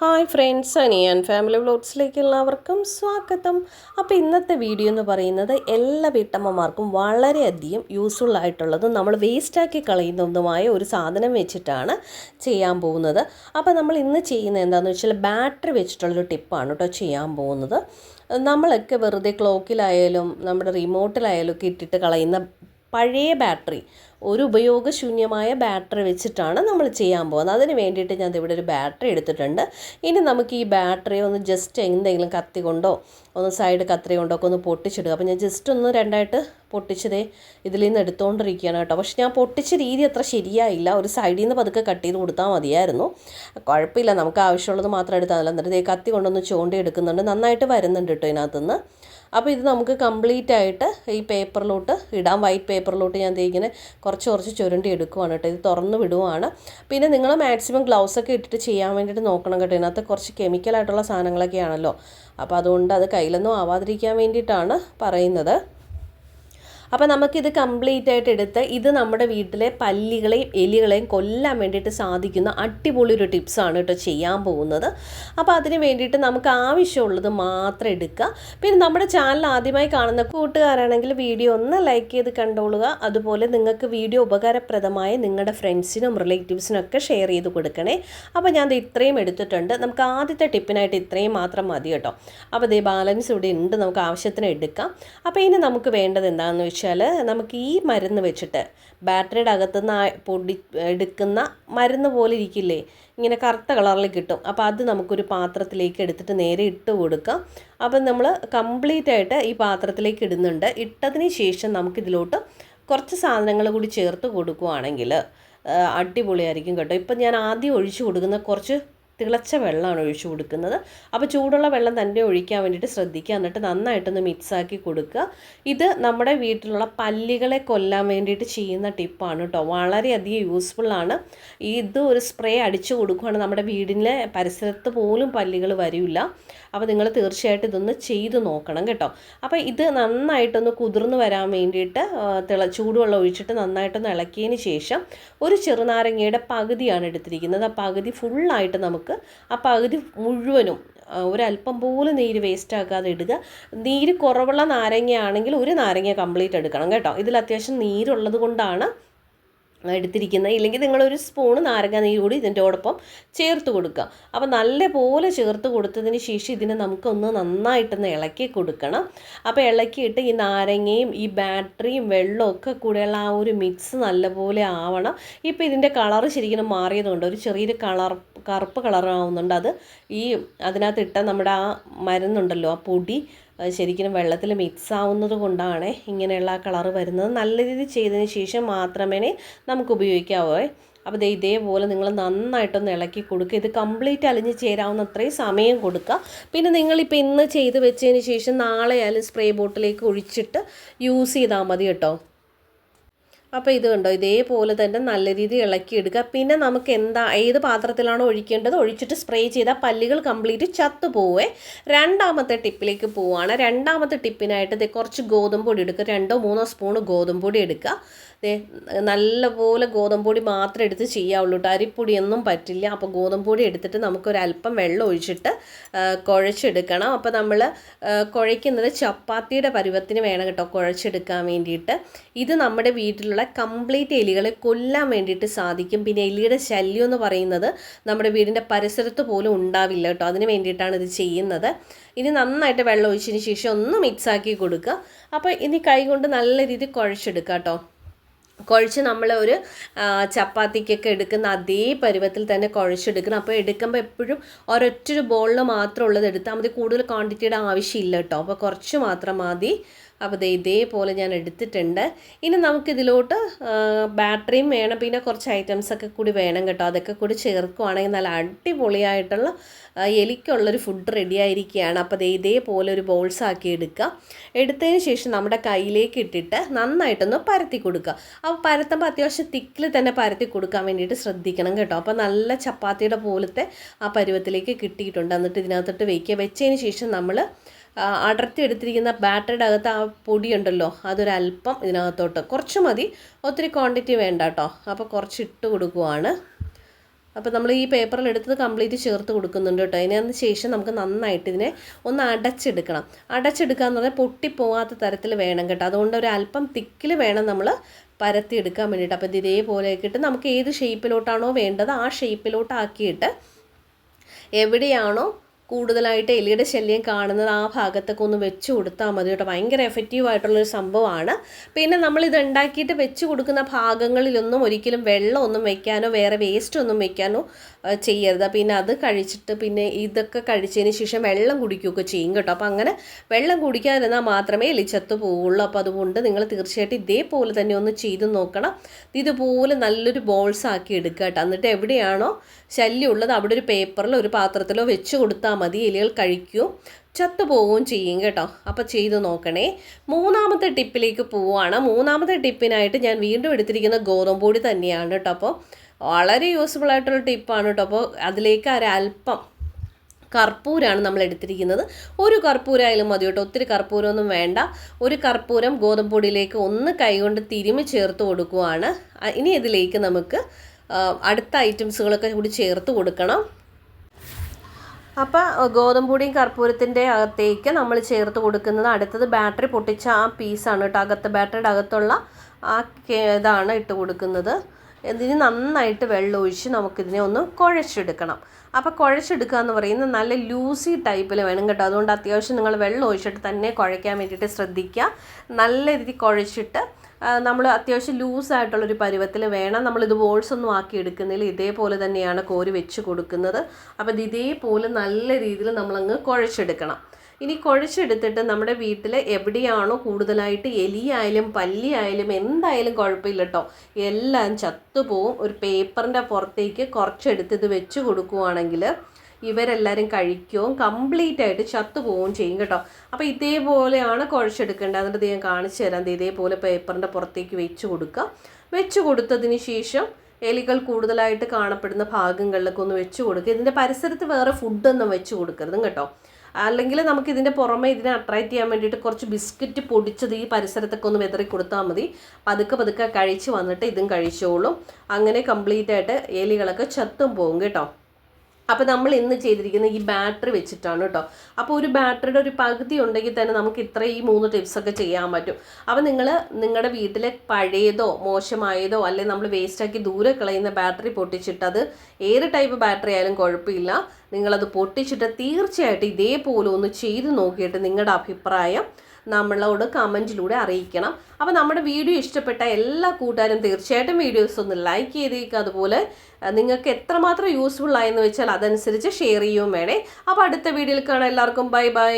Hi friends Aniyan family വ്ലോഗ്സിലേക്ക് എല്ലാവർക്കും സ്വാഗതം. അപ്പോൾ ഇന്നത്തെ വീഡിയോ എന്ന് പറയുന്നത് എല്ലാ വീട്ടമ്മമാർക്കും വളരെയധികം യൂസ്ഫുൾ ആയിട്ടുള്ളതും നമ്മൾ വേസ്റ്റാക്കി കളയുന്നതുമായ ഒരു സാധനം വെച്ചിട്ടാണ് ചെയ്യാൻ പോകുന്നത്. അപ്പോൾ നമ്മൾ ഇന്ന് ചെയ്യുന്നത് എന്താണെന്ന് വെച്ചാൽ ബാറ്ററി വെച്ചിട്ടുള്ളൊരു ടിപ്പാണ് കേട്ടോ ചെയ്യാൻ പോകുന്നത്. നമ്മളൊക്കെ വെറുതെ ക്ലോക്കിലായാലും നമ്മുടെ റിമോട്ടിലായാലും ഒക്കെ ഇട്ടിട്ട് കളയുന്ന പഴയ ബാറ്ററി ഒരു ഉപയോഗശൂന്യമായ ബാറ്ററി വെച്ചിട്ടാണ് നമ്മൾ ചെയ്യാൻ പോകുന്നത്. അതിന് വേണ്ടിയിട്ട് ഞാൻ ഇവിടെ ഒരു ബാറ്ററി എടുത്തിട്ടുണ്ട്. ഇനി നമുക്ക് ഈ ബാറ്ററി ഒന്ന് ജസ്റ്റ് എന്തെങ്കിലും കത്തി കൊണ്ടോ ഒന്ന് സൈഡ് കത്രി കൊണ്ടോ ഒക്കെ ഒന്ന് പൊട്ടിച്ചിടുക. അപ്പോൾ ഞാൻ ജസ്റ്റ് ഒന്ന് രണ്ടായിട്ട് പൊട്ടിച്ചതേ ഇതിൽ നിന്ന് എടുത്തുകൊണ്ടിരിക്കുകയാണ് കേട്ടോ. പക്ഷെ ഞാൻ പൊട്ടിച്ച രീതി അത്ര ശരിയായില്ല. ഒരു സൈഡിൽ നിന്ന് പതുക്കെ കട്ട് ചെയ്ത് കൊടുത്താൽ മതിയായിരുന്നു. കുഴപ്പമില്ല. നമുക്ക് ആവശ്യമുള്ളത് മാത്രം എടുത്താൽ എന്നിട്ട് കത്തി കൊണ്ടൊന്ന് ചൂണ്ടി എടുക്കുന്നുണ്ട്. നന്നായിട്ട് വരുന്നുണ്ട് കേട്ടോ ഇതിനകത്തുനിന്ന്. അപ്പോൾ ഇത് നമുക്ക് കംപ്ലീറ്റ് ആയിട്ട് ഈ പേപ്പറിലോട്ട് ഇടാം. വൈറ്റ് പേപ്പറിലോട്ട് ഞാൻ ഇങ്ങനെ കുറച്ച് കുറച്ച് ചുരുണ്ടി എടുക്കുവാണ് കേട്ടോ. ഇത് തുറന്ന് വിടുവാണ്. പിന്നെ നിങ്ങൾ മാക്സിമം ഗ്ലൗസ് ഒക്കെ ഇട്ടിട്ട് ചെയ്യാൻ വേണ്ടിയിട്ട് നോക്കണം കേട്ടോ. ഇതിനകത്ത് കുറച്ച് കെമിക്കലായിട്ടുള്ള സാധനങ്ങളൊക്കെ ആണല്ലോ അപ്പോൾ അതുകൊണ്ട് അത് കയ്യിലൊന്നും ആവാതിരിക്കാൻ വേണ്ടിയിട്ടാണ് പറയുന്നത്. അപ്പോൾ നമുക്കിത് കംപ്ലീറ്റ് ആയിട്ട് എടുത്ത് ഇത് നമ്മുടെ വീട്ടിലെ പല്ലികളെയും എലികളെയും കൊല്ലാൻ വേണ്ടിയിട്ട് സാധിക്കുന്ന അടിപൊളി ഒരു ടിപ്സാണ് കേട്ടോ ചെയ്യാൻ പോകുന്നത്. അപ്പോൾ അതിന് വേണ്ടിയിട്ട് നമുക്ക് ആവശ്യമുള്ളത് മാത്രം എടുക്കുക. പിന്നെ നമ്മുടെ ചാനൽ ആദ്യമായി കാണുന്ന കൂട്ടുകാരാണെങ്കിൽ വീഡിയോ ഒന്ന് ലൈക്ക് ചെയ്ത് കണ്ടോളുക. അതുപോലെ നിങ്ങൾക്ക് വീഡിയോ ഉപകാരപ്രദമായ നിങ്ങളുടെ ഫ്രണ്ട്സിനും റിലേറ്റീവ്സിനും ഒക്കെ ഷെയർ ചെയ്ത് കൊടുക്കണേ. അപ്പോൾ ഞാൻ ഇത്രയും എടുത്തിട്ടുണ്ട്. നമുക്ക് ആദ്യത്തെ ടിപ്പിനായിട്ട് ഇത്രയും മാത്രം മതി കേട്ടോ. അപ്പോൾ ഇതേ ബാലൻസ് ഇവിടെ ഉണ്ട്. നമുക്ക് ആവശ്യത്തിന് എടുക്കാം. അപ്പോൾ ഇനി നമുക്ക് വേണ്ടത് എന്താണെന്ന് വെച്ചാൽ വെച്ചാൽ നമുക്ക് ഈ മരുന്ന് വെച്ചിട്ട് ബാറ്ററിയുടെ അകത്തുനിന്ന് പൊടി എടുക്കുന്ന മരുന്ന് പോലെ ഇരിക്കില്ലേ? ഇങ്ങനെ കറുത്ത കളറിൽ കിട്ടും. അപ്പോൾ അത് നമുക്കൊരു പാത്രത്തിലേക്ക് എടുത്തിട്ട് നേരെ ഇട്ട് കൊടുക്കാം. അപ്പം നമ്മൾ കംപ്ലീറ്റ് ആയിട്ട് ഈ പാത്രത്തിലേക്ക് ഇടുന്നുണ്ട്. ഇട്ടതിന് ശേഷം നമുക്കിതിലോട്ട് കുറച്ച് സാധനങ്ങൾ കൂടി ചേർത്ത് കൊടുക്കുവാണെങ്കിൽ അടിപൊളിയായിരിക്കും കേട്ടോ. ഇപ്പം ഞാൻ ആദ്യം ഒഴിച്ചു കൊടുക്കുന്ന കുറച്ച് തിളച്ച വെള്ളമാണ് ഒഴിച്ചു കൊടുക്കുന്നത്. അപ്പോൾ ചൂടുള്ള വെള്ളം തന്നെ ഒഴിക്കാൻ വേണ്ടിയിട്ട് ശ്രദ്ധിക്കുക. എന്നിട്ട് നന്നായിട്ടൊന്ന് മിക്സാക്കി കൊടുക്കുക. ഇത് നമ്മുടെ വീട്ടിലുള്ള പല്ലികളെ കൊല്ലാൻ വേണ്ടിയിട്ട് ചെയ്യുന്ന ടിപ്പാണ് കേട്ടോ വളരെയധികം യൂസ്ഫുള്ളാണ് ഇത് ഒരു സ്പ്രേ അടിച്ചു കൊടുക്കുകയാണ് നമ്മുടെ വീടിന്റെ പരിസരത്ത് പോലും പല്ലികൾ വരില്ല. അപ്പോൾ നിങ്ങൾ തീർച്ചയായിട്ടും ഇതൊന്ന് ചെയ്ത് നോക്കണം കേട്ടോ. അപ്പോൾ ഇത് നന്നായിട്ടൊന്ന് കുതിർന്ന് വരാൻ വേണ്ടിയിട്ട് തിള ചൂടുവെള്ളം ഒഴിച്ചിട്ട് നന്നായിട്ടൊന്ന് ഇളക്കിയതിന് ശേഷം ഒരു ചെറുനാരങ്ങയുടെ പകുതിയാണ് എടുത്തിരിക്കുന്നത്. ആ പകുതി ഫുള്ളായിട്ട് നമുക്ക് ആ പകുതി മുഴുവനും ഒരല്പം പോലും നീര് വേസ്റ്റ് ആക്കാതെ ഇടുക. നീര് കുറവുള്ള നാരങ്ങയാണെങ്കിൽ ഒരു നാരങ്ങ കംപ്ലീറ്റ് എടുക്കണം കേട്ടോ. ഇതിൽ അത്യാവശ്യം നീരുള്ളത് കൊണ്ടാണ് എടുത്തിരിക്കുന്നത്. ഇല്ലെങ്കിൽ നിങ്ങളൊരു സ്പൂണ് നാരങ്ങ നീര് കൂടി ഇതിന്റെ ഓടൊപ്പം ചേർത്ത് കൊടുക്കുക. അപ്പോൾ നല്ലപോലെ ചേർത്ത് കൊടുത്തതിന് ശേഷം ഇതിനെ നമുക്കൊന്ന് നന്നായിട്ടൊന്ന് ഇളക്കി കൊടുക്കണം. അപ്പോൾ ഇളക്കിയിട്ട് ഈ നാരങ്ങയും ഈ ബാറ്ററിയും വെള്ളവും ഒക്കെ കൂടെയുള്ള ആ ഒരു മിക്സ് നല്ലപോലെ ആവണം. ഇപ്പോൾ ഇതിന്റെ കളറ് ശരിക്കും മാറിയതുകൊണ്ട് ഒരു ചെറിയൊരു കളർ കറുപ്പ് കളറാവുന്നുണ്ട്. അത് ഈ അതിനകത്തിട്ട നമ്മുടെ ആ മരുന്നുണ്ടല്ലോ ആ പൊടി ശരിക്കും വെള്ളത്തിൽ മിക്സ് ആവുന്നത് കൊണ്ടാണ് ഇങ്ങനെയുള്ള ആ കളറ് വരുന്നത്. നല്ല രീതിയിൽ ചെയ്തതിന് ശേഷം മാത്രമേ നമുക്ക് ഉപയോഗിക്കാവൂ. അപ്പോൾ ദേ ഇതേപോലെ നിങ്ങൾ നന്നായിട്ടൊന്ന് ഇളക്കി കൊടുക്കുക. ഇത് കംപ്ലീറ്റ് അലിഞ്ഞ് ചേരാവുന്ന അത്രയും സമയം കൊടുക്കുക. പിന്നെ നിങ്ങളിപ്പോൾ ഇന്ന് ചെയ്ത് വെച്ചതിന് ശേഷം നാളെ ആയാലും സ്പ്രേ ബോട്ടിലേക്ക് ഒഴിച്ചിട്ട് യൂസ് ചെയ്താൽ മതി കേട്ടോ. അപ്പോൾ ഇത് കണ്ടോ? ഇതേപോലെ തന്നെ നല്ല രീതിയിൽ ഇളക്കിയെടുക്കുക പിന്നെ നമുക്ക് എന്താ ഏത് പാത്രത്തിലാണോ ഒഴിക്കേണ്ടത് ഒഴിച്ചിട്ട് സ്പ്രേ ചെയ്താൽ പല്ലുകൾ കംപ്ലീറ്റ് ചത്തു പോവേ. രണ്ടാമത്തെ ടിപ്പിലേക്ക് പോവുകയാണ് രണ്ടാമത്തെ ടിപ്പിനായിട്ട് ഇത് കുറച്ച് ഗോതമ്പ് പൊടി എടുക്കുക. രണ്ടോ മൂന്നോ സ്പൂൺ ഗോതമ്പ് പൊടി എടുക്കുക. നല്ലപോലെ ഗോതമ്പ് പൊടി മാത്രം എടുത്ത് ചെയ്യാവുള്ളൂ കേട്ടോ അരിപ്പൊടിയൊന്നും പറ്റില്ല. അപ്പോൾ ഗോതമ്പ് പൊടി എടുത്തിട്ട് നമുക്കൊരല്പം വെള്ളം ഒഴിച്ചിട്ട് കുഴച്ചെടുക്കണം. അപ്പോൾ നമ്മൾ കുഴയ്ക്കുന്നത് ചപ്പാത്തിയുടെ പരുവത്തിന് വേണം കേട്ടോ കുഴച്ചെടുക്കാൻ വേണ്ടിയിട്ട്. ഇത് നമ്മുടെ വീട്ടിലുള്ള കംപ്ലീറ്റ് എലികളെ കൊല്ലാൻ വേണ്ടിയിട്ട് സാധിക്കും. പിന്നെ എലിയുടെ ശല്യം എന്ന് പറയുന്നത് നമ്മുടെ വീടിന്റെ പരിസരത്ത് പോലും ഉണ്ടാവില്ല കേട്ടോ. അതിന് വേണ്ടിയിട്ടാണ് ഇത് ചെയ്യുന്നത്. ഇനി നന്നായിട്ട് വെള്ളം ഒഴിച്ചതിന് ശേഷം ഒന്ന് മിക്സാക്കി കൊടുക്കുക. അപ്പോൾ ഇനി കൈ കൊണ്ട് നല്ല രീതിയിൽ കുഴച്ചെടുക്കുക കേട്ടോ. കുഴച്ച് നമ്മൾ ഒരു ചപ്പാത്തിക്കൊക്കെ എടുക്കുന്ന അതേ പരുവത്തിൽ തന്നെ കുഴച്ചെടുക്കണം. അപ്പോൾ എടുക്കുമ്പോൾ എപ്പോഴും ഒരൊറ്റൊരു ബോളിൽ മാത്രം ഉള്ളത് എടുത്താൽ മതി. കൂടുതൽ ക്വാണ്ടിറ്റിയുടെ ആവശ്യമില്ല കേട്ടോ. അപ്പോൾ കുറച്ച് മാത്രം മതി. അപ്പോൾ ദേ ഇതേപോലെ ഞാൻ എടുത്തിട്ടുണ്ട്. ഇനി നമുക്കിതിലോട്ട് ബാറ്ററിയും വേണം. പിന്നെ കുറച്ച് ഐറ്റംസൊക്കെ കൂടി വേണം കേട്ടോ. അതൊക്കെ കൂടി ചേർക്കുവാണെങ്കിൽ നല്ല അടിപൊളിയായിട്ടുള്ള എലിക്കുള്ളൊരു ഫുഡ് റെഡി ആയിരിക്കുകയാണ്. അപ്പോൾ ദേ ഇതേപോലെ ഒരു ബോൾസ് ആക്കി എടുക്കുക. എടുത്തതിന് ശേഷം നമ്മുടെ കയ്യിലേക്ക് ഇട്ടിട്ട് നന്നായിട്ടൊന്ന് പരത്തി കൊടുക്കുക. അപ്പോൾ പരത്തുമ്പോൾ അത്യാവശ്യം തിക്കിൽ തന്നെ പരത്തി കൊടുക്കാൻ വേണ്ടിയിട്ട് ശ്രദ്ധിക്കണം കേട്ടോ. അപ്പോൾ നല്ല ചപ്പാത്തിയുടെ പോലത്തെ ആ പരുവത്തിലേക്ക് കിട്ടിയിട്ടുണ്ട്. എന്നിട്ട് ഇതിനകത്തോട്ട് വയ്ക്കുക വെച്ചതിന് ശേഷം നമ്മൾ അടർത്തി എടുത്തിരിക്കുന്ന ബാറ്ററിയുടെ അകത്ത് ആ പൊടിയുണ്ടല്ലോ അതൊരല്പം ഇതിനകത്തോട്ട്. കുറച്ച് മതി. ഒത്തിരി ക്വാണ്ടിറ്റി വേണ്ട കേട്ടോ. അപ്പോൾ കുറച്ച് ഇട്ട് കൊടുക്കുവാണ്. അപ്പോൾ നമ്മൾ ഈ പേപ്പറിൽ എടുത്തത് കംപ്ലീറ്റ് ചേർത്ത് കൊടുക്കുന്നുണ്ട് കേട്ടോ അതിനു ശേഷം നമുക്ക് നന്നായിട്ട് ഇതിനെ ഒന്ന് അടച്ചെടുക്കണം. അടച്ചെടുക്കുക എന്ന് പറഞ്ഞാൽ പൊട്ടിപ്പോകാത്ത തരത്തിൽ വേണം കേട്ടോ. അതുകൊണ്ട് ഒരു അല്പം തിക്കിൽ വേണം നമ്മൾ പരത്തി എടുക്കാൻ വേണ്ടിയിട്ട് അപ്പോൾ ഇത് ഇതേപോലെ ആക്കിയിട്ട് നമുക്ക് ഏത് ഷേപ്പിലോട്ടാണോ വേണ്ടത് ആ ഷേപ്പിലോട്ടാക്കിയിട്ട് എവിടെയാണോ കൂടുതലായിട്ട് എലിയുടെ ശല്യം കാണുന്നത് ആ ഭാഗത്തൊക്കെ ഒന്ന് വെച്ച് കൊടുത്താൽ മതി കേട്ടോ. ഭയങ്കര എഫക്റ്റീവ് ആയിട്ടുള്ളൊരു സംഭവമാണ്. പിന്നെ നമ്മളിത് ഉണ്ടാക്കിയിട്ട് വെച്ച് കൊടുക്കുന്ന ഭാഗങ്ങളിലൊന്നും ഒരിക്കലും വെള്ളമൊന്നും വെക്കാനോ വേറെ വേസ്റ്റ് ഒന്നും വെക്കാനോ ചെയ്യരുത്. പിന്നെ അത് കഴിച്ചിട്ട് പിന്നെ ഇതൊക്കെ കഴിച്ചതിന് ശേഷം വെള്ളം കുടിക്കുകയൊക്കെ ചെയ്യും കേട്ടോ. അപ്പോൾ അങ്ങനെ വെള്ളം കുടിക്കാതിരുന്നാൽ മാത്രമേ എലി ചത്തു പോവുള്ളൂ. അപ്പോൾ അതുകൊണ്ട് നിങ്ങൾ തീർച്ചയായിട്ടും ഇതേപോലെ തന്നെ ഒന്ന് ചെയ്ത് നോക്കണം. ഇതുപോലെ നല്ലൊരു ബോൾസ് ആക്കി എടുക്കുക കേട്ടോ. എന്നിട്ട് എവിടെയാണോ ശല്യം ഉള്ളത് അവിടെ ഒരു പേപ്പറിലോ ഒരു പാത്രത്തിലോ വെച്ച് കൊടുത്താൽ മതി എലികൾ കഴിക്കും ചത്തുപോവുകയും ചെയ്യും കേട്ടോ. അപ്പോൾ ചെയ്ത് നോക്കണേ. മൂന്നാമത്തെ ടിപ്പിലേക്ക് പോവുകയാണ്. മൂന്നാമത്തെ ടിപ്പിനായിട്ട് ഞാൻ വീണ്ടും എടുത്തിരിക്കുന്ന ഗോതമ്പ് പൊടി തന്നെയാണ് കേട്ടോ. അപ്പോൾ വളരെ യൂസ്ഫുൾ ആയിട്ടുള്ള ടിപ്പാണ് കേട്ടോ. അപ്പോൾ അതിലേക്ക് ഒരല്പം കർപ്പൂരാണ് നമ്മൾ എടുത്തിരിക്കുന്നത്. ഒരു കർപ്പൂരായാലും മതി കേട്ടോ. ഒത്തിരി കർപ്പൂരമൊന്നും വേണ്ട. ഒരു കർപ്പൂരം ഗോതമ്പ് പൊടിയിലേക്ക് ഒന്ന് കൈകൊണ്ട് തിരുമി ചേർത്ത് കൊടുക്കുവാണ്. ഇനി ഇതിലേക്ക് നമുക്ക് അടുത്ത ഐറ്റംസുകളൊക്കെ കൂടി ചേർത്ത് കൊടുക്കണം. അപ്പോൾ ഗോതമ്പൂടിയും പൊടിയും കർപ്പൂരത്തിന്റെ അകത്തേക്ക് നമ്മൾ ചേർത്ത് കൊടുക്കുന്നത് അടുത്തത് ബാറ്ററി പൊട്ടിച്ച ആ പീസാണ് കേട്ടോ. അകത്ത് ബാറ്ററിയുടെ അകത്തുള്ള ആ ഇതാണ് ഇട്ട് കൊടുക്കുന്നത്. ഇതിന് നന്നായിട്ട് വെള്ളം ഒഴിച്ച് നമുക്കിതിനെ ഒന്ന് കുഴച്ചെടുക്കണം. അപ്പോൾ കുഴച്ചെടുക്കുക എന്ന് പറയുന്നത് നല്ല ലൂസി ടൈപ്പിൽ വേണം കേട്ടോ. അതുകൊണ്ട് അത്യാവശ്യം നിങ്ങൾ വെള്ളം ഒഴിച്ചിട്ട് തന്നെ കുഴയ്ക്കാൻ വേണ്ടിയിട്ട് ശ്രദ്ധിക്കുക. നല്ല രീതിയിൽ കുഴച്ചിട്ട് നമ്മൾ അത്യാവശ്യം ലൂസായിട്ടുള്ളൊരു പരുവത്തിൽ വേണം. നമ്മളിത് ബോൾസ് ഒന്നും ആക്കി എടുക്കുന്നില്ല ഇതേപോലെ തന്നെയാണ് കോരി വെച്ച് കൊടുക്കുന്നത്. അപ്പോൾ ഇത് ഇതേപോലെ നല്ല രീതിയിൽ നമ്മളങ്ങ് കുഴച്ചെടുക്കണം. ഇനി കുഴച്ചെടുത്തിട്ട് നമ്മുടെ വീട്ടിൽ എവിടെയാണോ കൂടുതലായിട്ട് എലിയായാലും പല്ലിയായാലും എന്തായാലും കുഴപ്പമില്ല കേട്ടോ. എല്ലാം ചത്തുപോവും. ഒരു പേപ്പറിന്റെ പുറത്തേക്ക് കുറച്ചെടുത്ത് ഇത് വെച്ച് കൊടുക്കുവാണെങ്കിൽ ഇവരെല്ലാവരും കഴിക്കുകയും കംപ്ലീറ്റ് ആയിട്ട് ചത്തുപോവുകയും ചെയ്യും കേട്ടോ. അപ്പോൾ ഇതേപോലെയാണ് കുഴച്ചെടുക്കേണ്ടത്. എന്നിട്ട് ഞാൻ കാണിച്ചു തരാം. ഇതേപോലെ പേപ്പറിന്റെ പുറത്തേക്ക് വെച്ച് കൊടുക്കുക. വെച്ച് കൊടുത്തതിന് ശേഷം എലികൾ കൂടുതലായിട്ട് കാണപ്പെടുന്ന ഭാഗങ്ങളിലൊക്കെ ഒന്ന് വെച്ച് കൊടുക്കുക. ഇതിന്റെ പരിസരത്ത് വേറെ ഫുഡൊന്നും വെച്ച് കൊടുക്കരുതും കേട്ടോ. അല്ലെങ്കിൽ നമുക്ക് ഇതിന്റെ പുറമെ ഇതിനെ അട്രാക്റ്റ് ചെയ്യാൻ വേണ്ടിയിട്ട് കുറച്ച് ബിസ്ക്കറ്റ് പൊടിച്ചത് ഈ പരിസരത്തൊക്കെ ഒന്ന് വിതറി കൊടുത്താൽ മതി. പതുക്കെ പതുക്കെ കഴിച്ച് വന്നിട്ട് ഇതും കഴിച്ചോളും. അങ്ങനെ കംപ്ലീറ്റ് ആയിട്ട് എലികളൊക്കെ ചത്തും പോകും കേട്ടോ. അപ്പോൾ നമ്മൾ ഇന്ന് ചെയ്തിരിക്കുന്ന ഈ ബാറ്ററി വെച്ചിട്ടാണ് കേട്ടോ. അപ്പോൾ ഒരു ബാറ്ററിയുടെ ഒരു പകുതി ഉണ്ടെങ്കിൽ തന്നെ നമുക്ക് ഇത്ര ഈ മൂന്ന് ടിപ്സൊക്കെ ചെയ്യാൻ പറ്റും. അപ്പോൾ നിങ്ങൾ നിങ്ങളുടെ വീട്ടിലെ പഴയതോ മോശമായതോ അല്ലെങ്കിൽ നമ്മൾ വേസ്റ്റാക്കി ദൂരെ കളയുന്ന ബാറ്ററി പൊട്ടിച്ചിട്ടത് ഏത് ടൈപ്പ് ബാറ്ററി ആയാലും കുഴപ്പമില്ല. നിങ്ങളത് പൊട്ടിച്ചിട്ട് തീർച്ചയായിട്ടും ഇതേപോലെ ഒന്ന് ചെയ്ത് നോക്കിയിട്ട് നിങ്ങളുടെ അഭിപ്രായം നമ്മളോട് കമന്റിലൂടെ അറിയിക്കണം. അപ്പോൾ നമ്മുടെ വീഡിയോ ഇഷ്ടപ്പെട്ട എല്ലാ കൂട്ടുകാരും തീർച്ചയായിട്ടും വീഡിയോസ് ഒന്ന് ലൈക്ക് ചെയ്തേക്കുക അതുപോലെ നിങ്ങൾക്ക് എത്രമാത്രം യൂസ്ഫുൾ ആയെന്ന് വെച്ചാൽ അതനുസരിച്ച് ഷെയർ ചെയ്യുകയും വേണേ. അപ്പോൾ അടുത്ത വീഡിയോയിൽ കാണാം. എല്ലാവർക്കും ബൈ ബൈ.